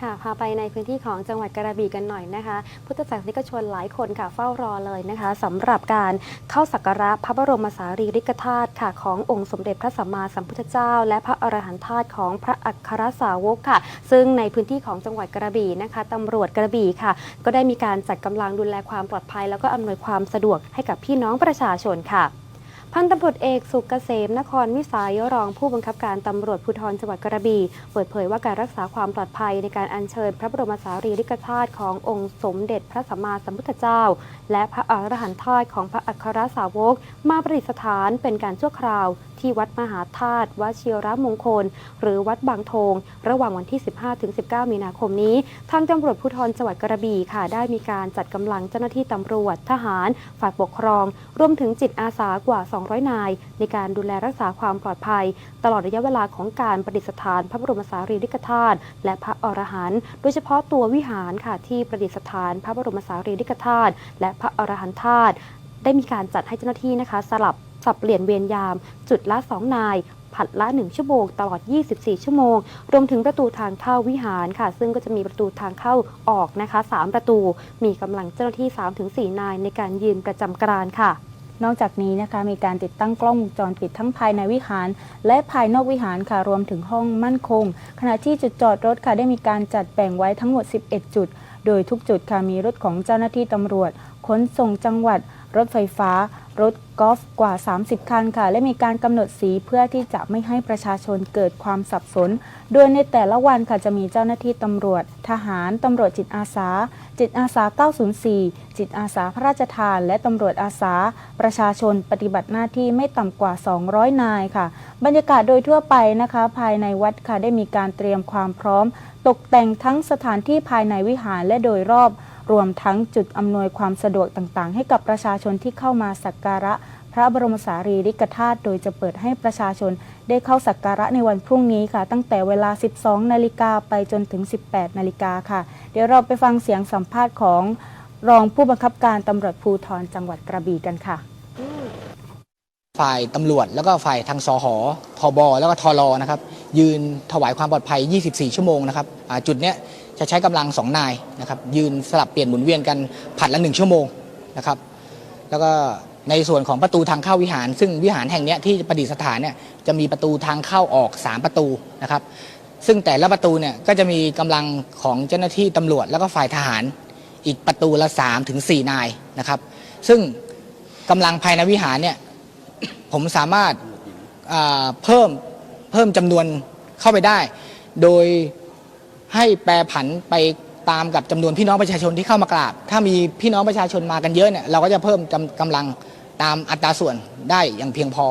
ค่ะพาไปในพื้นที่ของจังหวัดกระบี่กันหน่อยนะคะ พุทธศาสนิกชนหลายคนค่ะเฝ้ารอเลยนะคะสำหรับการเข้าสักการะพระบรมสารีริกธาตุค่ะขององค์สมเด็จพระสัมมาสัมพุทธเจ้า และพระอรหันตธาตุของพระอัครสาวกค่ะ ซึ่งในพื้นที่ของจังหวัดกระบี่นะคะตำรวจกระบี่ค่ะ ก็ได้มีการจัดกำลังดูแลความปลอดภัย แล้วก็อำนวยความสะดวกให้กับพี่น้องประชาชนค่ะ พันตำรวจเอกสุกเกษมนครวิสายรองผู้บังคับการตำรวจภูธรจังหวัดกระบี่เปิดเผยว่าการรักษาความปลอดภัยในการอัญเชิญพระบรมสารีริกธาตุขององค์สมเด็จพระสัมมาสัมพุทธเจ้า และพระอรหันตธาตุของพระอัครสาวก มาประดิษฐานเป็นการชั่วคราวที่วัดมหาธาตุวชิรมงคล หรือวัดบางทงระหว่างวันที่ 15-19 มีนาคมนี้ ทางตำรวจภูธรจังหวัดกระบี่ค่ะ ได้มีการจัดกำลังเจ้าหน้าที่ตำรวจทหาร ฝ่ายปกครอง รวมถึงจิตอาสากว่า200 นาย ในการดูแลรักษาความปลอดภัย ตลอดระยะเวลาของการประดิษฐานพระบรมสารีริกธาตุและพระอรหันต์โดยเฉพาะตัววิหารค่ะที่ประดิษฐานพระบรมสารีริกธาตุและพระอรหันตธาตุได้มีการจัดให้เจ้าหน้าที่นะคะ สลับสับเปลี่ยนเวรยาม จุดละ 2 นายผัดละ 1 ชั่วโมง ตลอด 24 ชั่วโมง รวมถึงประตูทางเข้าวิหารค่ะ ซึ่งก็จะมีประตูทางเข้าออกนะคะ 3 ประตู มีกำลังเจ้าหน้าที่ 3-4 นายในการยืนประจำการค่ะ นอกจากนี้นะคะมีการติดตั้งกล้องวงจรปิดทั้งภายในวิหาร และภายนอกวิหารค่ะรวมถึงห้องมั่นคง ขณะที่จุดจอดรถค่ะได้มีการจัดแบ่งไว้ทั้งหมด 11 จุด โดยทุกจุดค่ะมีรถของเจ้าหน้าที่ตำรวจขนส่งจังหวัด รถไฟฟ้า รถกอล์ฟกว่า 30 คันค่ะ และมีการกำหนดสีเพื่อที่จะไม่ให้ประชาชนเกิดความสับสน โดยในแต่ละวันค่ะจะมีเจ้าหน้าที่ตำรวจ ทหารตำรวจจิตอาสา จิตอาสา 904 จิตอาสาพระราชทาน และตำรวจอาสา ประชาชนปฏิบัติหน้าที่ไม่ต่ำกว่า 200 นายค่ะ บรรยากาศโดยทั่วไปนะคะ ภายในวัดค่ะได้มีการเตรียมความพร้อม ตกแต่งทั้งสถานที่ภายในวิหารและโดยรอบ รวมทั้งจุดอำนวยความสะดวกต่างๆ ให้กับประชาชนที่เข้ามาสักการะพระบรมสารีริกธาตุโดยจะเปิดให้ประชาชนได้เข้าสักการะในวันพรุ่งนี้ค่ะ ตั้งแต่เวลา 12 นาฬิกาไปจนถึง 18 นาฬิกาค่ะ เดี๋ยวเราไปฟังเสียงสัมภาษณ์ของรองผู้บังคับการตำรวจภูธรจังหวัดกระบี่กันค่ะ ฝ่ายตำรวจ แล้วก็ฝ่ายทางสหอทบแล้วก็ทรนะครับยืนถวายความปลอดภัย 24 ชั่วโมงนะครับจุดเนี้ยจะใช้กำลัง 2 นายนะครับยืนสลับเปลี่ยนหมุนเวียนกันผัดละ 1 ชั่วโมงนะครับแล้วก็ในส่วนของประตูทางเข้าวิหาร ซึ่งวิหารแห่งเนี้ยที่ประดิษฐานเนี่ยจะมีประตูทางเข้าออก 3 ประตูนะครับซึ่งแต่ละประตูเนี่ยก็จะมีกำลังของเจ้าหน้าที่ตำรวจ แล้วก็ฝ่ายทหารอีกประตูละ3ถึง4นายนะครับซึ่งกำลังภายในวิหารเนี่ย ผมสามารถเพิ่มเพิ่มจำนวนเข้าไปได้ โดยให้แปรผันไปตามกับจำนวนพี่น้องประชาชนที่เข้ามากราบ ถ้ามีพี่น้องประชาชนมากันเยอะเนี่ยเราก็จะเพิ่มกำลังตามอัตราส่วนได้อย่างเพียงพอ